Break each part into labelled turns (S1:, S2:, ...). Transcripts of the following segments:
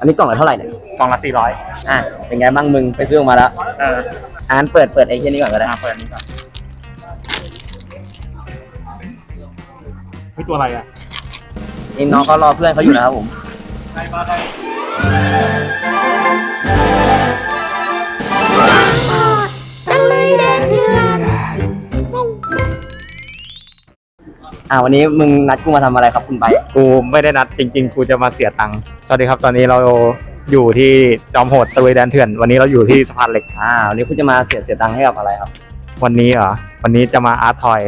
S1: อันนี้กล่องละเท่าไหร่เนี่ย
S2: กล่องละสี่ร้อย
S1: อะเป็นไงบ้างมึงไปซื้อออกมาแล้ว
S2: เออ
S1: อ่านเปิดเปิดไอ้แค่นี้ก่อนก็ได้
S2: มาเปิดอันนี้ก่อนนี่ตัวอะไรอะ
S1: นี่น้องเขารอเพื่อนเขาอยู่นะครับผม
S2: ใครมาใคร
S1: อ่าวันนี้มึงนัดกูมาทำอะไรครับคุณไป
S2: กูไม่ได้นัดจริงๆกูจะมาเสียตังค์สวัสดีครับตอนนี้เราอยู่ที่จอมโหดตะลุยแดนเถื่อน วันนี้เราอยู่ที่สะพานเหล็ก
S1: อ่าวันนี้คุณจะมาเสียเสียตังค์ให้กับอะไรครับ
S2: วันนี้เหรอวันนี้จะมาอาร์ตทอย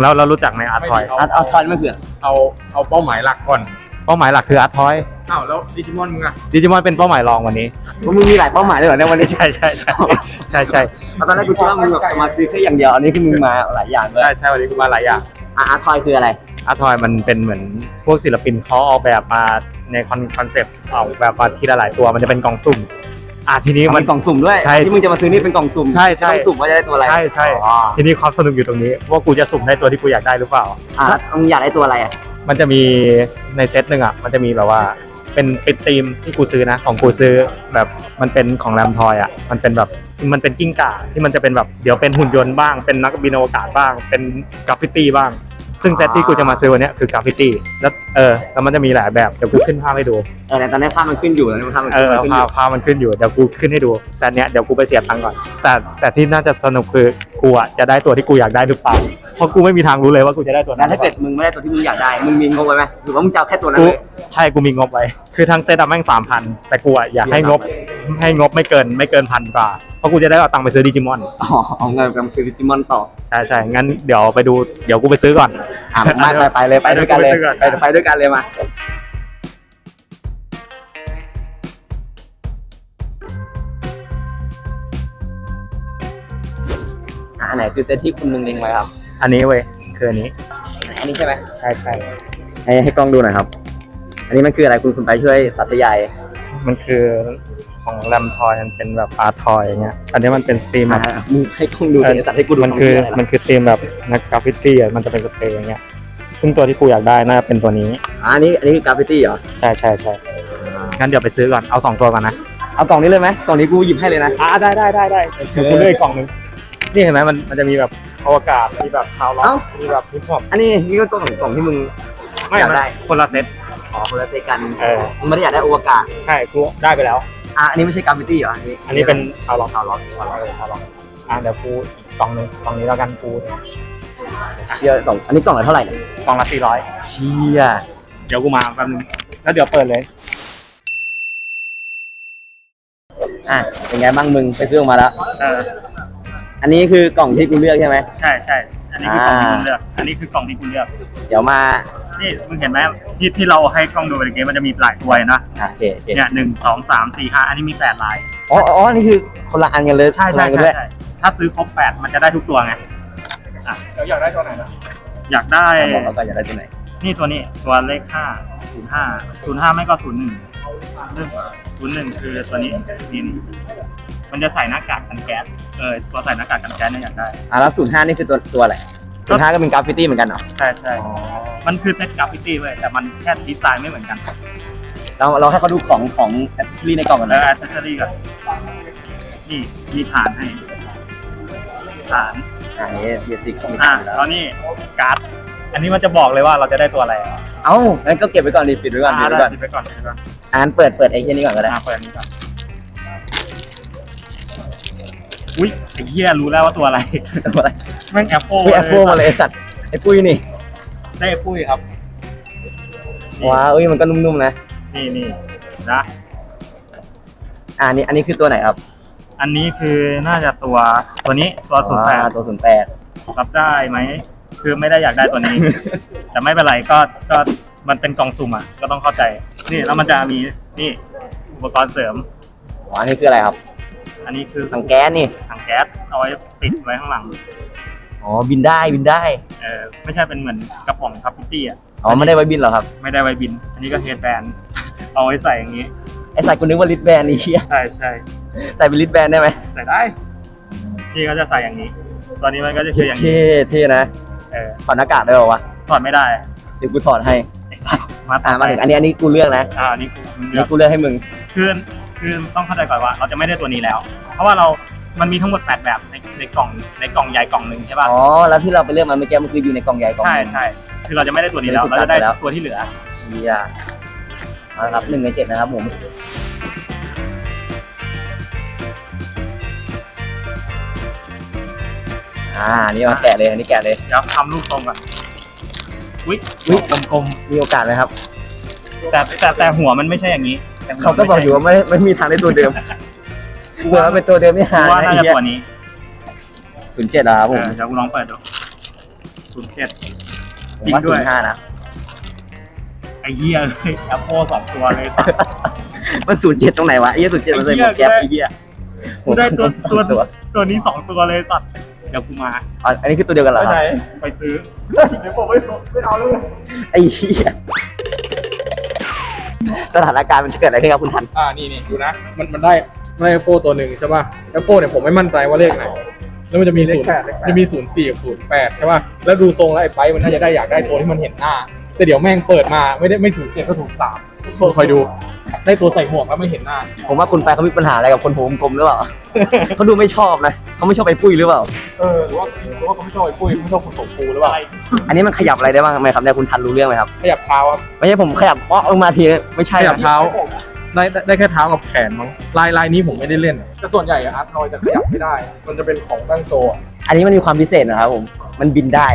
S2: แล้วเรารู้จักไหมอาร์ตทอย
S1: อัดเอาทอนไม่เผื่อ
S3: เอาเอาเป้าหมายหลักก่อน
S2: เป้าหมายหลักคืออาร์ตทอย
S3: อ้าวแล้วดิจิมอนมึงอะ
S2: ดิจิมอนเป็นเป้าหมายรองวันนี้
S1: ว่ามึงมีหลายเป้าหมายเลยเหรอเนี่ยวันนี้
S2: ใช่ใช่ใช่ใช่ใช่
S1: แล้วตอนแรกกูคิดว่ามึงแบบจะมาซื้อแค่อย่างเดียวอันนี้คือมึงมาหลายอย่างเลย
S2: ใช่ใช่วันนี้กูมาหลายอย่าง
S1: อะอาร์ทอยคืออะไร
S2: อาร์ตทอยมันเป็นเหมือนพวกศิลปินเขาออกแบบมาในคอนคอนเซปต์ออกแบบมาทีละหลายตัวมันจะเป็นกล่องสุ่มอะทีนี้
S1: มั
S2: มันน
S1: กล่องสุ่มด้วย
S2: ใช่
S1: ที่มึงจะมาซื้อนี่เป็นกล่องสุ่ม
S2: ใช่ใช่
S1: กล่องสุ่มว่าจะได้ตัวอะไร
S2: ใช่ใช่
S1: อ๋อ
S2: ทีนี้ความสนุกอยู่ตรงนี้ว่ากูจะสุ่มได้ตัวที่กูอยากได้หรือเปล่า
S1: อะมึงอยากได้ตัวอะไรอะ
S2: มันจะมีในเซตหนึ่งอะ มันจะมีแบบว่าเป็นเป็นธีมที่กูซื้อนะ ของกูซื้อแบบมันเป็นของแรมทอยอะ มันเป็นแบบมันเป็นกิ้งก่าที่มันจะเป็นแบบเดี๋ยวเป็นหุ่นยนต์บ้าง เป็นนักบินอวกาศบ้าง เป็นกราฟฟิตี้บ้าง ซึ่งเซตที่กูจะมาซื้อวันเนี้ยคือกราฟฟิตี้แล้วเออแล้วมันจะมีหลายแบบเดี๋ยวกูขึ้นภาพให้ดู
S1: เออในตอนนี้ภาพมันขึ้นอยู่ตอนนี้ภาพมัน
S2: เอ
S1: ขึ้น
S2: อ
S1: มันขึ้นอ
S2: ภาพ
S1: ยู่
S2: ภาพมันขึ้นอยู่เดี๋ยวกูขึ้นให้ดู แต่เนี้ยเดี๋ยวกูไปเสียตังค์ก่อน แต่แต่ที่น่าจะสนุกคือกูอะจะได้ตัวที่กูอยากได้หรือเปล่าเพราะกูไม่มีทางรู้เลยว่ากูจะได้ตัวนั้
S1: แล้ว
S2: นหรื
S1: ถ้า
S2: อเป
S1: เกิ
S2: ล่า
S1: ดมึงไม่ได้ตัวที่มึงอยากได้มึงมีงบไว้ไหมหรือว่ามึงจะเอาแค่ตัวนั้น
S2: กู
S1: เลย
S2: ใช่กูมีงบไว้ คือทั้งเซตอะแม่งสามพันแต่กูอะอยากให้งบให้งบไม่เกินไม่เกินพันกว่าเพราะกูจะได้เอาตังค์ไปซื้อดิจิมอน
S1: อ๋อเอาเงินไปซื้อดิจิมอนต่อ
S2: ใช่ใช่งั้นเดี๋ยวไปดู เดี๋ยวกูไปซื้อก่อน
S1: อะไปไปไปเลยไปด้วยกันเลย
S2: ไปด้วยกัน
S1: ไปไปด้วยกันเลยมา อะอันไหนคือเซตที่คุณมึงลิงไว้ครับ
S2: อันนี้เว้ยคืออันนี้
S1: อันนี้ใช่ไหม
S2: ใช่ใช่
S1: ให้ให้กล้องดูหน่อยครับ อันนี้มันคืออะไรคุณคุณไปช่วยสัตยาย
S2: มันคือของแรมทอยมันเป็นแบบอาร์ทอยอย่างเงี้ย อันนี้มันเป็นสตรีม
S1: อะ
S2: แบบ
S1: มึงให้กล้องดูสิสัตว์ให้กูดู
S2: มันคือ
S1: ทำเหี้ยะไร
S2: มันคือธีมแบบนักกราฟฟิตี้อะมันจะเป็นสเปรย์อย่างเงี้ย ซึ่งตัวที่กูอยากได้น่าจะเป็นตัวนี้
S1: อะอันนี้อันนี้คือกราฟฟิตี้เหรอ
S2: ใช่ใช่ใช่งั้นเดี๋ยวไปซื้อก่อน เอาสองตัวก่อนนะ
S1: เอากล่องนี้เลยไหมกล่องนี้กูหยิบให้เลยนะ
S2: อ่าได้ได้ได้ได้เดี๋ยวกูเลือกอีกกล่องหนึงนี่เห็นไหมมันมันจะมีแบบอวกาศมีแบบชาวล็อก
S1: เอ้า
S2: มีแบบฮิปฮอป
S1: อันนี้นี่ก็ตัวของกล่องที่มึง
S2: ไม่
S1: อยากได้
S2: คนละเซต
S1: อ๋อคนละเซตกัน
S2: เออ
S1: มึงไม่ได้อยากได้อวกาศ
S2: ใช่กูได้ไปแล้ว
S1: อะอันนี้ไม่ใช่กราฟฟิตี้เหรออันนี้
S2: อันนี้เป็นชาวล็อก
S1: ชาวล็อก
S2: ชาวล็อกเออชาวล็อกอ่าเดี๋ยวกูอีกกล่องหนึงกล่องนี้แล้วกันกู
S1: เชียร์สองอันนี้กล่องละเท่าไหร่เนี่ย
S2: กล่องละสี่ร้อย
S1: เชียร์
S2: เดี๋ยวกูมาแป๊บนึงแล้วเดี๋ยวเปิดเลย
S1: อะเป็นไงบ้างมึงไปซื้อออกมาแล้ว
S2: เออ
S1: อันนี้คือกล่องที่กูเลือกใช่ไหม
S2: ใช่ใช่อันนี้คือกล่องที่กูเลือก อันนี้คือกล่องที่กูเลือก
S1: เดี๋ยวมา
S2: นี่มึงเห็นไหมที่ที่เราให้กล้องดูในเกมมันจะมีหลายตัวนะ
S1: อะโอเคโอเค
S2: เนี่ยหนึ่งสองสามสี่ห้าอันนี้มีแปดลาย
S1: อ๋ออ๋อนี่คือคนละอันกันเลย
S2: ใช่ใช่
S1: คนละอันกัน
S2: ใช่
S1: ด้วย
S2: ใช่ถ้าซื้อครบแปดมันจะได้ทุกตัวไงอะ
S3: แล้วอยากได้ตัวไหนนะ
S2: อยากได้
S1: อะบอกเราก่อนอยากได้ตัวไหน
S2: นี่ตัวนี้ตัวเลขห้าศูนย์ห้าศูนย์ห้าไม่ก็ศูนย์หนึ่งศูนย์หนึ่งคือตัวนี้นี่นี่มันจะใส่หน้ากากกันแก๊สเออตัวใส่หน้ากากกันแก๊สเนี่ยอยากได้
S1: อะแล้วศูนย์ห้านี่คือตัวตัวอะไร ศูนย์ห้าก็เป็นกราฟฟิตี้เหมือนกันเหรอ
S2: ใช่ใช่มันคือเซตกราฟฟิตี้เว้ยแต่มันแค่ดีไซน์ไม่เหมือนกัน
S1: เราเราให้เขาดูของของแอคเซสซอรี่ในกล่องกัน
S2: แล้
S1: เล
S2: วยอ c เซสซอรี่ก่อนนี่มีฐานให้ฐาน
S1: อ่านี่เบียสิกของ
S2: อะแล้วนี่การ์ด อันนี้มันจะบอกเลยว่าเราจะได้ตัวอะไรอะ
S1: เอ้างั้นก็เก็บไว้ก่อนดิปิดไว้ก่อนปิดไว้ก่อน
S2: ปิดไปก่อนปิดไปก่อน
S1: อ่านเปิดเปิดไอ้แค่นี้ก่อนก็ได้
S2: อะเปิดอันนี้ก่อน อุ้ยไอ้เหี้ยรู้แล้วว่าตัวอะไร
S1: ตัวอะไร
S2: แม่งแอปเปิล
S1: พี่แอปเปิลมาเลยไอ้สัตว์ไอ้ปุ้ยนี่
S2: ได้ไอ้ปุ้ยครับ
S1: ว้าวเอ้ยมันก็นุ่มๆนะ
S2: นี่นี่นะ
S1: อ่านี่อันนี้คือตัวไหนครับ
S2: อันนี้คือน่าจะตัวตัวนี้ตัวศูนย์แปด
S1: อ่าตัวศูนย์แปด
S2: รับได้ไหมคือไม่ได้อยากได้ตัวนี้ แต่ไม่เป็นไรก็ก็มันเป็นกล่องสุ่มอะก็ต้องเข้าใจ นี่แล้วมันจะมีนี่อุปกรณ์เสริม
S1: อ๋ออันนี้คืออะไรครับ
S2: อันนี้คือ
S1: ถังแก๊สนี่
S2: ถังแก๊สเอาไว้ติดไว้ข้างหลัง
S1: อ๋อ บินได้บินได้
S2: เออไม่ใช่เป็นเหมือนกระป๋องคัพพิตตี้อะ
S1: อ๋อ ไม่ได้ไว้บินเหรอครับ
S2: ไม่ได้ไว้บิน อันนี้ก็เฮดแบนเอาไว้ใส่อย่างนี้
S1: ไอ้สัตว์กูนึกว่าลิดแบนนี่เหี้ย
S2: ใช่ใช่
S1: ใส่เป็นลิดแบนได้ไหม
S2: ใส่ได้นี่ก็จะใส่อย่างนี้ ตอนนี้มันก็จะคืออย่าง
S1: เท่
S2: นี้
S1: เท่นะ
S2: เออ
S1: ถอดหน้ากากได้ป่าวะ
S2: ถอดไม่ได้
S1: เดี๋ยวกูถอดให้
S2: ไอ้ สั
S1: สัตว์
S2: มา
S1: อ่ามาถึงอันนี้อันนี้กูเลือกนะ
S2: อ่านี่กู
S1: อัน
S2: เลือ
S1: นี้
S2: ก
S1: กูเลือกให้มึง
S2: คือคือต้องเข้าใจก่อนว่า เราจะไม่ได้ตัวนี้แล้ว เพราะว่าเรา มันมีทั้งหมดแปดแบบในในกล่องในกล่องใหญ่กล่องหนึ่งใช่ป่ะ
S1: อ๋อ แล้วที่เราไปเลือกมาเมื่อกี้มันคืออยู่ในกล่องใหญ่กล่อง
S2: ใช่
S1: หนึ่ง
S2: ใช่ คือเราจะไม่ได้ตัวนี้แล้ว
S1: ไม่
S2: เรา
S1: ได้
S2: จะได้
S1: ตัดไปแล้ว
S2: ตัวที่เหลือ
S1: เชียเอาละครับหนึ่งในเจ็ดนะครับผมอ่านี่มาแกะเลยอันนี้แกะเลย
S2: เดี๋ยวทำรูปทรงก่อน อุ้ย
S1: อุ๊ย
S2: กลม
S1: มีโอกาสไหมครับ
S2: ๆแต่แต่แต่หัวมันไม่ใช่อย่างนี้แต่หัว
S1: เขาก็บอกอยู่ว่าไม่ไม่มีทางได้ตัวเดิมเผื่อว่าเป็นตัวเดิมไม่หา
S2: กูว่า
S1: นะ
S2: น่า
S1: ไอ้
S2: จะ
S1: เหี้ย
S2: ตัวนี้
S1: ศูนย์เจ็ดเหรอครับผม
S2: เออเดี๋ยวกูลองเปิดดูศูนย์เจ็ด
S1: ผมว่า
S2: จริงด้
S1: ศู
S2: วย
S1: นย์ห้านะ
S2: ไอ้เหี้ยเลยแอปโปสองตัวเลย
S1: มันศูนย์เจ็ดตรงไหนวะไอ้เหี้ยศูนย์เจ็ดมันใส่หมวกแก๊ปไอ้เหี้ย
S2: กูได้ตัวตัว
S1: ตัว
S2: ตัวนี้สองตัวเลยสัตว์ เดี๋ยวกูมา
S1: อ๋ออันนี้คือตัวเดียวกันเหรอครับ
S2: ไปซื้อ
S3: เดี๋ยวผมไม่ไม่เอาเลย
S1: ไอ้เหี้ยสถานการณ์มันจะเกิดอะไรขึ้นครับคุณทัน
S3: อ่านี่นี่ดูนะ มันมันได้มันได้โฟตัวหนึ่งใช่ป่ะแล้วโฟเนี่ยผมไม่มั่นใจว่าเลขไหน แล้วมันจะมีศูนย์จะมีศูนย์สี่กับศูนย์แปดใช่ป่ะ แล้วดูทรงแล้วไอ้ไปมันน่าจะได้อยากได้ตัวที่มันเห็นหน้า แต่เดี๋ยวแม่งเปิดมาไม่ได้ไม่ศูนย์เจ็ดก็ศูนย์สามคอยดู ได้ตัวใส่หมวกแล้วไม่เห็นหน้า
S1: ผมว่าคุณไปเขามีปัญหาอะไรกับคนผมกลมหรือเปล่า เขาดูไม่ชอบนะเขาไม่ชอบไปปุ้ยหรือเปล่า
S3: เออหรือว่าหรือว่าเขาไม่ชอบไอ้ปุ้ยไม่ชอบคุณสมฟูหรือเปล่า
S1: อันนี้มันขยับอะไรได้บ้างไหมครับเนี่ยคุณทันรู้เรื่องไหมครับ
S3: ขยับเท้าครับ
S1: ไม่ใช่ผมขยับเปาะลงมาทีไม่ใช่
S3: ขยับ
S1: นะ
S3: เท้าได้ได้ได้แค่เท้ากับแขนมั้งลายลายนี้ผมไม่ได้เล่น แต่ส่วนใหญ่อะอาร์ตทอยจะขยับไม่ได้ มันจะเป็นของตั้งโตอะ
S1: อันนี้มันมีความพิเศษนะครับผม มันบินได้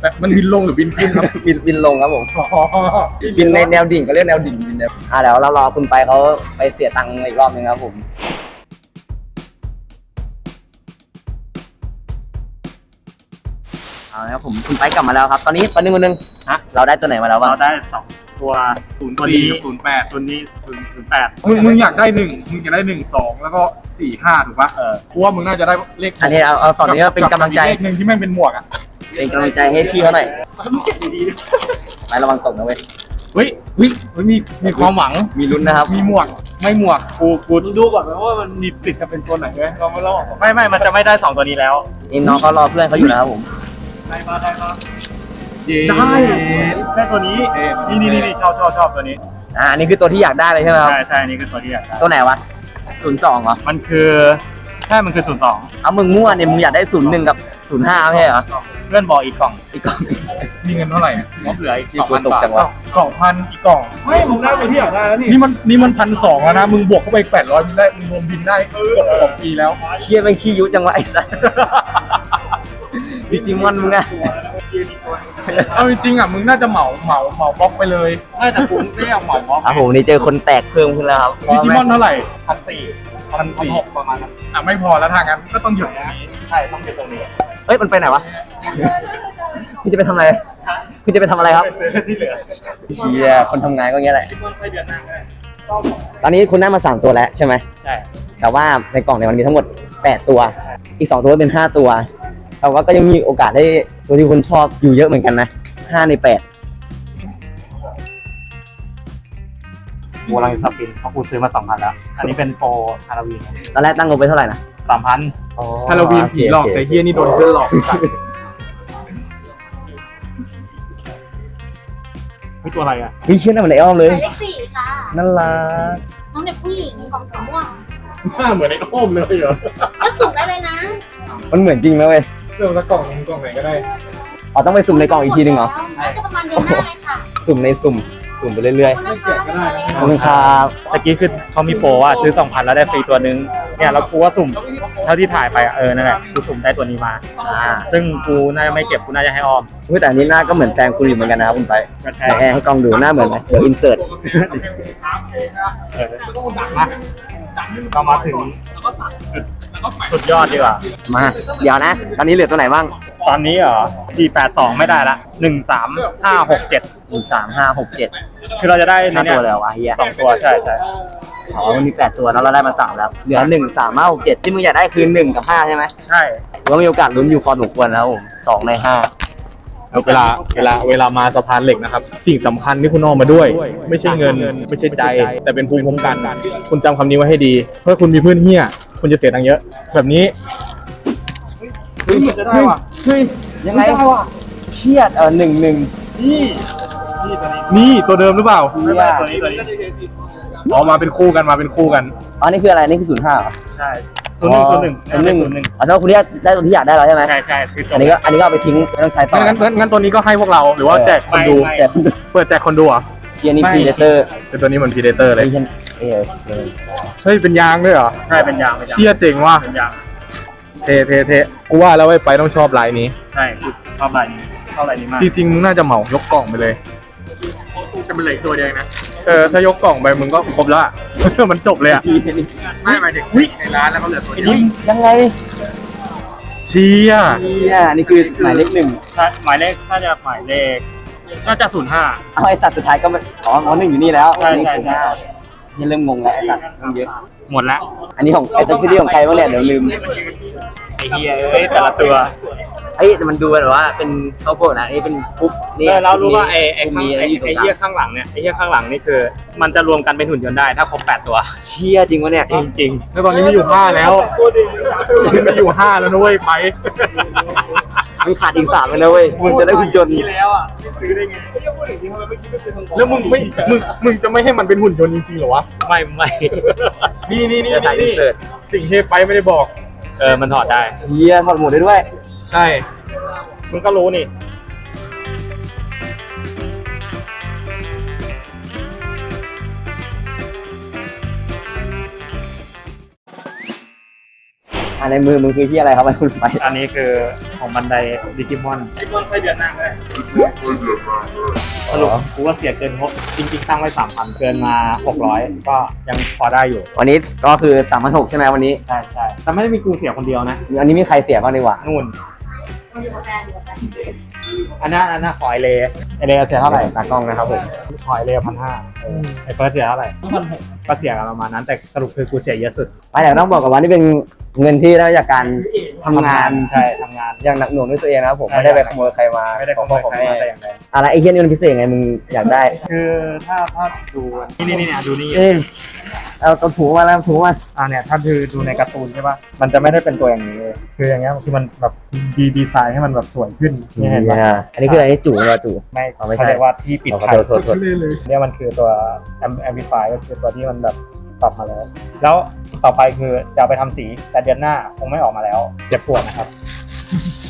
S3: แต่มันบินลงหรือบินขึ้นครับ
S1: บินบินลงครับผม บินในแนวดิ่งก็เรียกแนวดิ่งบินแนวอ่าเดี๋ยวเรารอคุณไปเขาไปเสียตังค์อีกรอบหนึงครับผมเอาละครับผมคุณไปกลับมาแล้วครับ ตอนนี้ปันนึงวันนึง
S2: ฮะ
S1: เราได้ตัวไหนมาแล้วบ้าง
S2: เราได้สอง ตัวศูนย์ตัว
S3: สี่
S2: นี้
S3: กับศูนย์แปด
S2: ตัวนี้ศูนย์ศูนย์แปด
S3: มึงมึงอยากได้หนึ่งมึงอยากได้หนึ่งสองแล้วก็สี่ห้าถูกปะ
S2: เออ
S3: กูว่ามึงน่าจะได้เลข
S1: อันนี้เอาเอาตอนนี้ก็เป็นกำลังใจ
S3: เลขหนึ่งที่แม่งเป็นหมวกอะ
S1: เป็นกำลังใจให้พี่เขาหน่อยไประวังตกนะเว้ย
S3: เฮ้ยเฮ้ยเฮ้ยมีมีความหวัง
S1: มีลุ้นนะครับ
S3: มีหมวกไม่หมวก
S2: กูกูดูก่อนว่ามันมีสิทธิ์จะเป็นตัวไหนไหมเราไม่ลอกไม่ไม่มันจะไม่ได้สองตัวนี้แล้ว
S1: นี่น้องเขารอเพื่อนเขาอยู่นะครับผม
S2: ได้มาได้มา
S3: เย้
S2: ได้ได้ตัวนี้นี่นี่นี่ชอบชอบชอบตัวนี้
S1: อ่าอันนี้คือตัวที่อยากได้เลยใช่ไหมครับ
S2: ใช่ใช่นี่คือตัวที่อยากได้
S1: ตัวไหนวะศูนย์สองเหรอ
S2: มันคือใช่มันคือศูนย์สอง
S1: เอามึงมั่วเนี่ยมึงอยากได้ศูนย์หนึ่งกับศูนย์ห้าไม่ใช่เหรอ
S2: เพื่อนบอกอีกกล่อง
S1: อีกกล่อง
S3: มีเงินเท่าไหร่อะ
S2: งบเหลืออีก
S1: ที่
S2: สอง
S1: กู
S2: พัน
S1: ตก
S2: บาท
S1: จังวะ
S3: สองพันอีกกล่อง
S2: ไม่มึงได้ตัวที่อยากได้แล้วนี่
S3: นี่มันนี่มันพันสองแล้วนะมึงบวกเข้าไปแปดร้อยมึงได้มึงรวมบินได้เกือบสองปีแล้ว
S1: เครียดเป็นขี้ยุจังวะไอ้สัสดิจิมอนมึงอะ
S3: เอาจริงๆอะมึงน่าจะเหมาเหมาเหมาบล็อกไปเลย
S2: ไม่แต่กูไม่เอาหมอยม็อก
S1: อะผมนี่เจอคนแตกเพิ่มขึ้นแล้วครับ
S3: ดิจิมอนเท่าไหร่
S2: พันสี่
S3: พันสี่
S2: หกประมาณนั้น
S3: อะไม่พอแล้วทางนั้นก็ต้องหยุดนะ
S2: ใช่ต้องเป็นตรงนี้
S1: เอ้ยมันไปไหนวะคุณจะไปทำอะไรคุณจะไปทำอะไรครับ
S2: ไปซื้อที่เหลือ
S1: เชียคนทำงานก็อย่างเงี้ยแหละ
S2: ที่มันค่อยเดือนหน้าก็ได้
S1: ตอนนี้คุณได้มาสามตัวแล้วใช่ไหม
S2: ใช่
S1: แต่ว่าในกล่องเนี่ยมันมีทั้งหมดแปดตัว อีกสองตัวเป็นห้าตัว แต่ว่าก็ยังมีโอกาสได้ตัวที่คุณชอบอยู่เยอะเหมือนกันนะห้าในแปด
S2: กูกำลังสปินเพราะกูซื้อมาสองพันแล้ว อันนี้เป็นโปรฮาโลวีน
S1: ตอนแรกตั้งงบไปเท่าไหร่นะ
S2: สามพัน
S3: ฮาโลวีนผีหลอกแต่เฮียนี่โดนเพื่อนหลอก
S2: ไม่ตัวอะไรอะ
S1: วิเชื่อหน้าเหมือนไอออมเล
S4: หมายยเลขสี่ค่ะ
S1: น่ารัก
S4: น้องเด็กผู้หญิงกล่องสีม่วง
S3: หน้าเหมือนไอ้โอมเลยเหรอ
S4: ก็สุ่มได้เลยนะ
S1: มันเหมือนจริงไหมเว้ย
S3: เรื่องละกล่องนึงกล่องไหนก็ได้
S1: อ๋อต้องไปสุ่มในกล่องอีกทีหนึ่งเหรอ
S4: น่าจะประมาณเดือนหน้าเลยค่ะ
S1: สุ่มในสุ่ม สุ่มไปเรื่อย
S4: ขอบคุณนะคะ
S1: ๆขอบคุณครับ
S2: ตะกี้คือเขามีโปรว่าซื้อสองพันแล้วได้ฟรีตัวนึง เนี่ยแล้วกูว่าสุ่มเท่าที่ถ่ายไปอะเออนั่นแหละกูสุ่มได้ตัวนี้มา
S1: อ่า
S2: ซึ่งกูน่าจะไม่เก็บกูน่าจะให้ออม
S1: เฮ้ยแต่อันนี้หน้าก็เหมือนแฟนคุณอยู่เหมือนกันนะครับคุณไป
S2: ก็ใช่
S1: แต่ให้กล้องดูหน้าเหมือนไหมเดี๋ยวอินเสิร์ต
S2: เออมาก็มาถึงสุดยอดดีกว่า
S1: มา เดี๋ยวนะ ตอนนี้เหลือตัวไหนบ้าง
S2: ตอนนี้เหรอ482 ไม่ได้ละ 1 3 5 6 7
S1: หนึ่งสามห้าหกเจ็ด
S2: คือเราจะได้ใน
S1: ห้า
S2: เนี้
S1: ตั
S2: ยว
S1: เลยวะเฮีย
S2: สองตัวใช่ใช่
S1: อ๋อมันมีแปดตัวแล้วเราได้มาสามแล้ว เหลือหนึ่งสามห้าหกเจ็ดที่มึงอยากได้คือหนึ่งกับห้าใช่ไหม
S2: ใช่
S1: ก็มีโอกาสลุ้นอยู่พอสมควรนะครับผมสองในห้า
S3: เวลาเวลาเวลามาสะพานเหล็กนะครับ สิ่งสำคัญที่คุณเอามาด้วย ไม่ใช่เงิน ไม่ใช่ใจ แต่เป็นภูมิคุ้มกัน คุณจำคำนี้ไว้ให้ดี เพราะคุณมีเพื่อนเฮี้ย คุณจะเสียตังค์เยอะ แบบนี้
S1: เฮ้ยจะได้ว่ะเฮ้ยยังไงเชชียดเออหนึ่งหนึ่ง
S3: นี่นี่ตัวนี้นี่ตัวเดิมหรือเปล่า
S1: ไม่ไม่ตัวนี้
S3: ตัวนี้ อ๋อมาเป็นคู่กันมาเป็นคู่กัน
S1: อ๋อนี่คืออะไรนี่คือศูนย์ห้า
S2: ใช่ศูนย์หนึ่งศูนย์หนึ่ง
S1: ศูนย์หนึ่ง
S2: ศูนย์หนึ่ง
S1: อ๋อถ้าคุณที่ได้ตัวที่อยากได้แล้วใช่ไหม
S2: ใช่ใช่คือจบ
S1: อันนี้ก็อันนี้ก็เอาไปทิ้งไม่ต้องใช้ต่อ
S3: งั้นงั้นงั้นตัวนี้ก็ให้พวกเราหรือว่าแจกคนดู
S2: ไม่
S1: แต่คุณ
S3: เปิดแจกคนดูเหรอะ
S1: เชียร์นี่
S2: ไม่
S1: พีเดเตอร์
S3: เป็นตัวนี้เหมือนพีเดเตอร์เลย
S1: นี่ฉันเออเออ
S3: เฮ้ยเป็นยางด้วยเหรอ
S2: ใช่เป็นยางเป็นยาง
S3: เชี่ยเจ๋งว่ะ
S2: เป็นยาง
S3: เทเทเทกูว่าแล้วไอ้ไปต้องชอบลายนี้
S2: ใช่คือชอบลายนี้ชอบลายนี้มาก
S3: จริงๆมึงน่าจะเหมายกกล่องไปเลย
S2: จะเป็นเหล็กตัวเดียวนะ
S3: เออถ้ายกกล่องไปมึงก็ครบแล้วอะ มันจบเลยอะ
S2: ไม่หมายถึงวิ่งในร้านแล้วเขาเหลือตัวเดียว
S1: ยังไง
S3: เชี่ย
S1: เนี่ยนี่คือหมายเลขหนึ่ง
S2: ถ้าหมายเลขถ้าจะหมายเลขน่าจะศูนย์ห้า
S1: เอาไอสัตว์สุดท้ายก็ไม่อ๋ออ๋อหนึ่งอยู่นี่แล้ว
S2: ใช่
S1: นี่
S2: ใช่
S1: ศูนย์ห้า
S2: ใช่
S1: นี่เริ่มงงแล้วไอสัตว์เริ่มเยอะ
S2: หมดแล้ว
S1: อันนี้ของไอตัวซีรีส์ของใครบ้างเนี่ยเดี๋ยวลืม
S2: ไอ้เหี้ยเอ้ยแต่ละตัว
S1: เอ้ยแต่มันดูแบบว่าเป็นข้าวโพดนะนี่เป็นปุ๊บนี่
S2: เออเรารู้ว่าไอ้ไอ้ข้าง
S1: มีอะไร
S2: ไอ้
S1: อยู่ตร
S2: ไอ้
S1: งก
S2: เหี้ย
S1: ลาง
S2: ข้างหลังเนี่ยไอ้เหี้ยข้างหลังนี่คือ มันจะรวมกันเป็นหุ่นยนต์ได้ถ้าครบแปดตัว
S1: เชี่ยจริงวะเนี่ย
S2: จริงจริง
S3: แล้วตอนนี้มีอยู่ห้าแล้วมีอยู่ห้าแล้วนะเว้ยไป
S1: มันขาดอีกสามเลยนะเว้ยมึงจะได้หุ่นยนต์
S2: แล้วอะซื้อได้ไง
S3: แล้วมึงไม่มึงมึงจะไม่ให้มันเป็นหุ่นยนต์จริงๆเหรอวะ
S2: ไม่ไม่
S3: นี่นี่นี่
S1: จะถ่ายอิน
S3: นี่
S1: เสิร์ต
S3: สิ่งที่ไปไม่ได้บอก
S2: เออมันถอดได้
S1: เชี่ยถอดหมดได้ด้วย
S3: ใช่
S2: มึงก็รู้นี่
S1: อ่าในมือมึงคือที่อะไรครับไอ้คุณไป
S2: อันนี้คือ ของบันไดดิจิมอน
S3: ดิจิมอนเคยเดือนหน้าเลย
S2: สรุปกูว่าเสียเกินงบจริงๆตั้งไว้สามพันเกินมาหกร้อยก็ยังพอได้อยู่
S1: วันนี้ก็คือสามพันหกใช่ไหมวันนี้
S2: ใช่ใช่แต่ไม่ได้มีกูเสียคนเดียวนะ
S1: อันนี้มีใครเสียบ้างดีกว่า
S2: นู่นอันนั้นอันนั้นขอไอเลไอเลเสียเท่าไหร่
S1: ตากล้องนะครับผม
S2: ขอไอเลพันห้าไอเฟิร์สเสียเท่าไหร่พันหกก็เสียกันประมาณนั้นแต่สรุปคือกูเสียเยอะสุด
S1: ไปแต่ต้องบอกก่อนว่านี่เป็น เงินที่ได้จากการทำงาน
S2: ใช่ทำงาน
S1: อย่างหนักหน่วงด้วยตัวเองนะครับผม
S2: ใช่
S1: ไม่ได้ไปขโมยใครมา
S2: ไม่ได้ขโมย
S1: ของ
S2: ใคร
S1: พ่อ
S2: มา
S1: ของ
S2: แต่
S1: แม่
S2: อย่างใด
S1: อะไรไอ้เฮียนี่มันพิเศษไงมึงอยากได้
S2: คือถ้าถ้าดูนี่นี่นี่เนี่ยดูนี่
S1: เอ้ยเอาตัวถูมาแล้วถูมา
S2: อ่าเนี่ยถ้าคือดูในการ์ตูนใช่ป่ะมันจะไม่ได้เป็นตัวอย่างนี้เลยคืออย่างเงี้ยคือมันแบบดีดีไซน์ให้มันแบบสวยขึ้นนี่เห็นปะ
S1: อันนี้คืออะไรนี่จู่เหรอจู่
S2: ไม่
S1: อ๋อไม่ใช่
S2: เขาเรียกว่าที่ปิด
S1: ขอ
S2: ไฟ
S1: โทษโทษโทษ
S2: เนี่ยมันคือตัว amplify ก็คือตัวที่มันแบบ ปรับมาแล้ว แล้วต่อไปคือจะเอาไปทำสีแต่เดือนหน้าคงไม่ออกมาแล้วเจ็บปวดนะครับ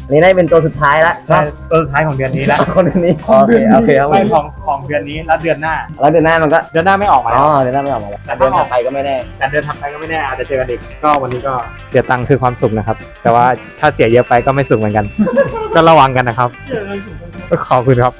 S1: อันนี้ได้เป็นตัวสุดท้ายละ
S2: ใช่ตัวสุดท้ายของเดือนนี้แล้ว
S1: คนนี้โอเคโอเคครับผ
S2: ไม่
S1: ม
S2: ของของเดือนนี้แล้วเดือนหน้า
S1: แล้วเดือนหน้ามันก็
S2: เดือนหน้าไม่ออกมา
S1: อ๋
S2: แล้
S1: อ
S2: ว
S1: เดือนหน้าไม่ออกมาแล้วแต่เดือนถัดไปก็ไม่แน่
S2: แต่เดือนถัดไปก็ไม่แน่อาจจะเจอกันอีกก็วันนี้ก็เสียตังค์คือความสุขนะครับ แต่ว่าถ้าเสียเยอะไปก็ไม่สุขเหมือนกัน ก็ระวังกันนะครับขอบคุณครับ